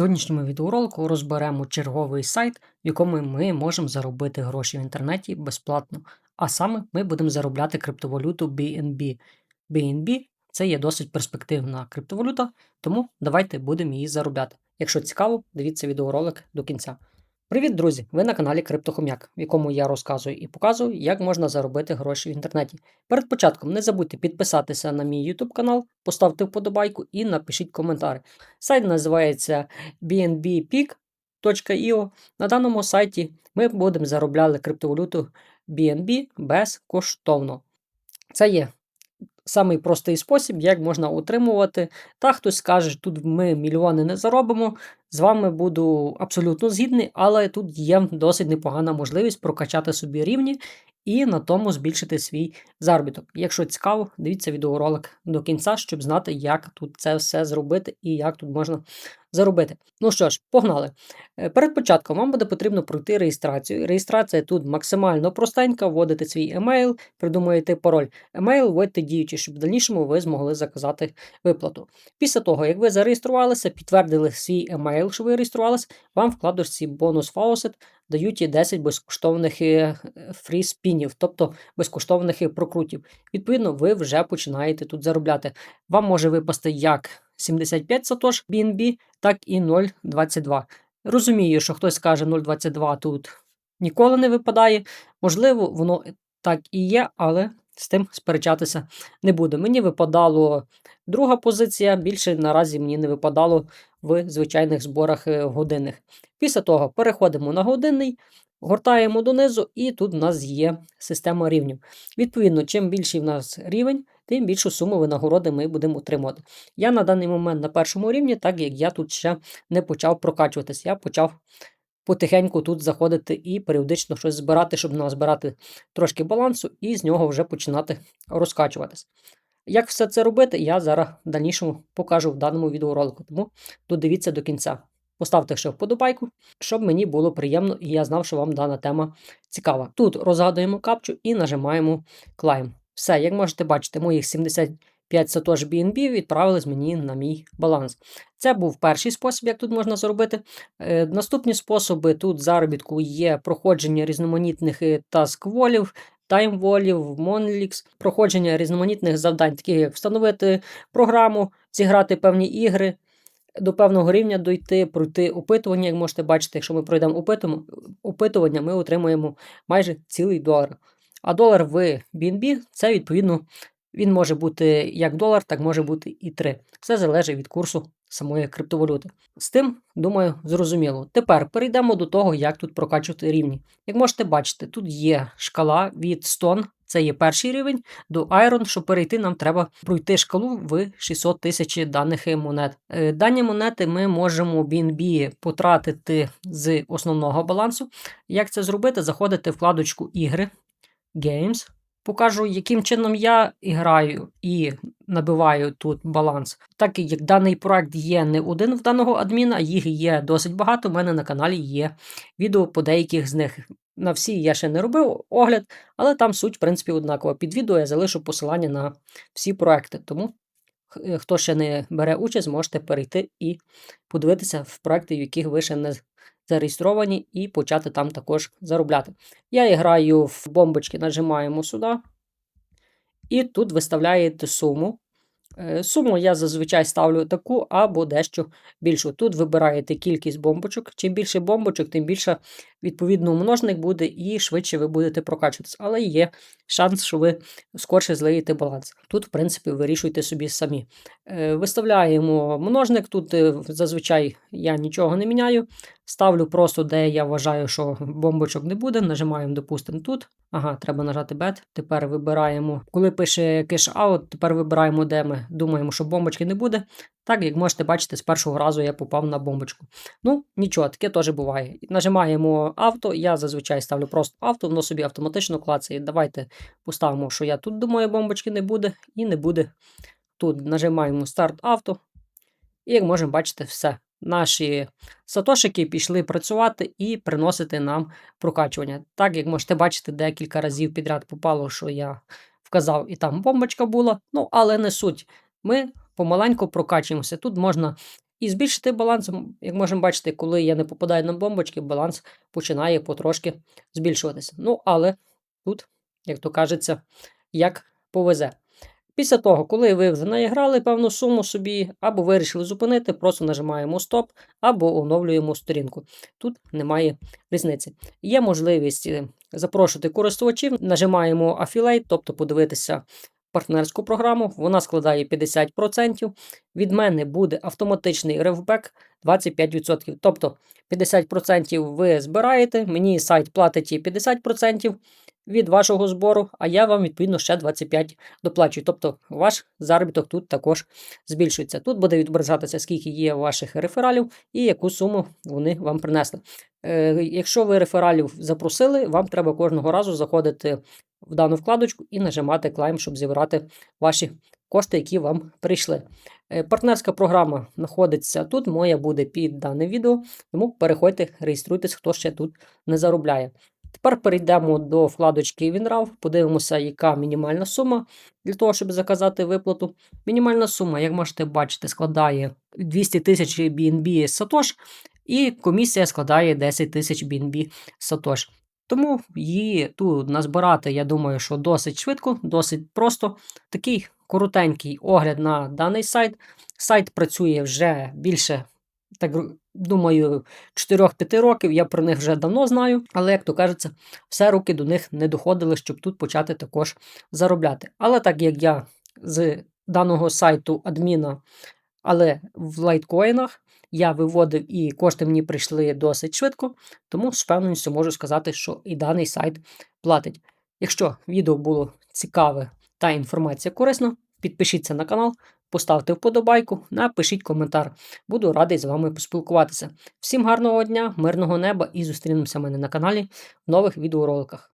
сьогоднішньому відеоролику розберемо черговий сайт, в якому ми можемо заробити гроші в інтернеті безплатно. А саме ми будемо заробляти криптовалюту BNB. BNB це є досить перспективна криптовалюта, тому давайте будемо її заробляти. Якщо цікаво, дивіться відеоролик до кінця. Привіт, друзі! Ви на каналі Криптохом'як, в якому я розказую і показую, як можна заробити гроші в інтернеті. Перед початком не забудьте підписатися на мій YouTube канал, поставте вподобайку і напишіть коментар. Сайт називається bnbpeak.io. На даному сайті ми будемо заробляти криптовалюту BNB безкоштовно. Це є самий простий спосіб, як можна утримувати. Та хтось скаже, тут ми мільйони не заробимо. З вами буду абсолютно згідний, але тут є досить непогана можливість прокачати собі рівні і на тому збільшити свій заробіток. Якщо цікаво, дивіться відеоролик до кінця, щоб знати, як тут це все зробити і як тут можна заробити. Ну що ж, погнали. Е, перед початком вам буде потрібно пройти реєстрацію. Реєстрація тут максимально простенька, вводите свій емейл, придумуєте пароль. Емейл вводите діючий, щоб в дальнішому ви змогли заказати виплату. Після того, як ви зареєструвалися, підтвердили свій емейл, що ви реєструвалися, вам в вкладочці бонус Faucet дають і 10 безкоштовних е, фрі-спінів, тобто безкоштовних прокрутів. Відповідно, ви вже починаєте тут заробляти. Вам може випасти як 75 сатош BNB, так і 0,22. Розумію, що хтось скаже 0,22 тут ніколи не випадає. Можливо, воно так і є, але з тим сперечатися не буде. Мені випадало друга позиція, більше наразі мені не випадало в звичайних зборах е, годинних. Після того переходимо на годинний, гортаємо донизу, і тут у нас є система рівнів. Відповідно, чим більший в нас рівень, тим більшу суму винагороди ми будемо отримувати. Я на даний момент на першому рівні, так як я тут ще не почав прокачуватись, я почав потихеньку тут заходити і періодично щось збирати, щоб назбирати трошки балансу, і з нього вже починати розкачуватись. Як все це робити, я зараз в дальнішому покажу в даному відеоролику, тому додивіться до кінця. Поставте ще вподобайку, щоб мені було приємно і я знав, що вам дана тема цікава. Тут розгадуємо капчу і нажимаємо Climb. Все, як можете бачити, моїх 75 сатош BNB відправились мені на мій баланс. Це був перший спосіб, як тут можна зробити. Е, наступні способи тут заробітку є проходження різноманітних е, таскволів, таймволів, Monlix, проходження різноманітних завдань, таких як встановити програму, зіграти певні ігри. До певного рівня дойти, пройти опитування, як можете бачити, якщо ми пройдемо опитування, ми отримаємо майже цілий долар. А долар в BNB це відповідно він може бути як долар, так може бути і 3. Все залежить від курсу самої криптовалюти. З тим, думаю, зрозуміло. Тепер перейдемо до того, як тут прокачувати рівні. Як можете бачити, тут є шкала від Stone, це є перший рівень, до Iron, щоб перейти, нам треба пройти шкалу в 600 тисяч даних монет. Е, дані монети ми можемо BNB потратити з основного балансу. Як це зробити? Заходите в вкладочку ігри. Games. Покажу, яким чином я граю і набиваю тут баланс. Так як даний проект є не один в даного адміна, їх є досить багато. У мене на каналі є відео по деяких з них. На всі я ще не робив огляд, але там суть, в принципі, однакова. Під відео я залишу посилання на всі проекти. Тому, хто ще не бере участь, можете перейти і подивитися в проекти, в яких ви ще не зареєстровані, і почати там також заробляти. Я граю в бомбочки, нажимаємо сюди. І тут виставляєте суму. Е, суму я зазвичай ставлю таку або дещо більшу. Тут вибираєте кількість бомбочок. Чим більше бомбочок, тим більше відповідно множник буде і швидше ви будете прокачуватися. Але є шанс, що ви скорше злиєте баланс. Тут, в принципі, вирішуйте собі самі. Е, виставляємо множник. Тут е, зазвичай я нічого не міняю. Ставлю просто, де я вважаю, що бомбочок не буде. Нажимаємо, допустимо, тут. Ага, треба нажати Bet. Тепер вибираємо, коли пише out, тепер вибираємо, де ми думаємо, що бомбочки не буде. Так, як можете бачити, з першого разу я попав на бомбочку. Ну, нічого, таке теж буває. Нажимаємо авто, я зазвичай ставлю просто авто, воно собі автоматично клацає. Давайте поставимо, що я тут думаю, бомбочки не буде, і не буде. Тут нажимаємо старт авто. І як можемо бачити, все наші сатошики пішли працювати і приносити нам прокачування. Так, як можете бачити, декілька разів підряд попало, що я вказав, і там бомбочка була. Ну, але не суть. Ми помаленьку прокачуємося. Тут можна І збільшити баланс, як можемо бачити, коли я не попадаю на бомбочки, баланс починає потрошки збільшуватися. Ну, але тут, як то кажеться, як повезе. Після того, коли ви вже наіграли певну суму собі, або вирішили зупинити, просто нажимаємо стоп, або оновлюємо сторінку. Тут немає різниці. Є можливість е, запрошувати користувачів, нажимаємо Affiliate, тобто подивитися партнерську програму. Вона складає 50%. Від мене буде автоматичний ревбек 25%. Тобто 50% ви збираєте, мені сайт платить 50% від вашого збору, а я вам відповідно ще 25 доплачую. Тобто ваш заробіток тут також збільшується. Тут буде відображатися, скільки є ваших рефералів і яку суму вони вам принесли. Е, якщо ви рефералів запросили, вам треба кожного разу заходити в дану вкладочку і нажимати клайм, щоб зібрати ваші кошти, які вам прийшли. Е, Партнерська програма знаходиться тут, моя буде під дане відео, тому переходьте, реєструйтесь, хто ще тут не заробляє. Тепер перейдемо до вкладочки WinRAW, подивимося, яка мінімальна сума для того, щоб заказати виплату. Мінімальна сума, як можете бачити, складає 200 тисяч BNB Satosh, і комісія складає 10 тисяч BNB Satosh. Тому її тут назбирати, я думаю, що досить швидко, досить просто. Такий коротенький огляд на даний сайт. Сайт працює вже більше, так думаю, 4-5 років. Я про них вже давно знаю, але, як то кажеться, все руки до них не доходили, щоб тут почати також заробляти. Але так як я з даного сайту адміна, але в лайткоїнах, я виводив і кошти мені прийшли досить швидко, тому з впевненістю можу сказати, що і даний сайт платить. Якщо відео було цікаве та інформація корисна, підпишіться на канал, поставте вподобайку, напишіть коментар. Буду радий з вами поспілкуватися. Всім гарного дня, мирного неба і зустрінемося мене на каналі в нових відеороликах.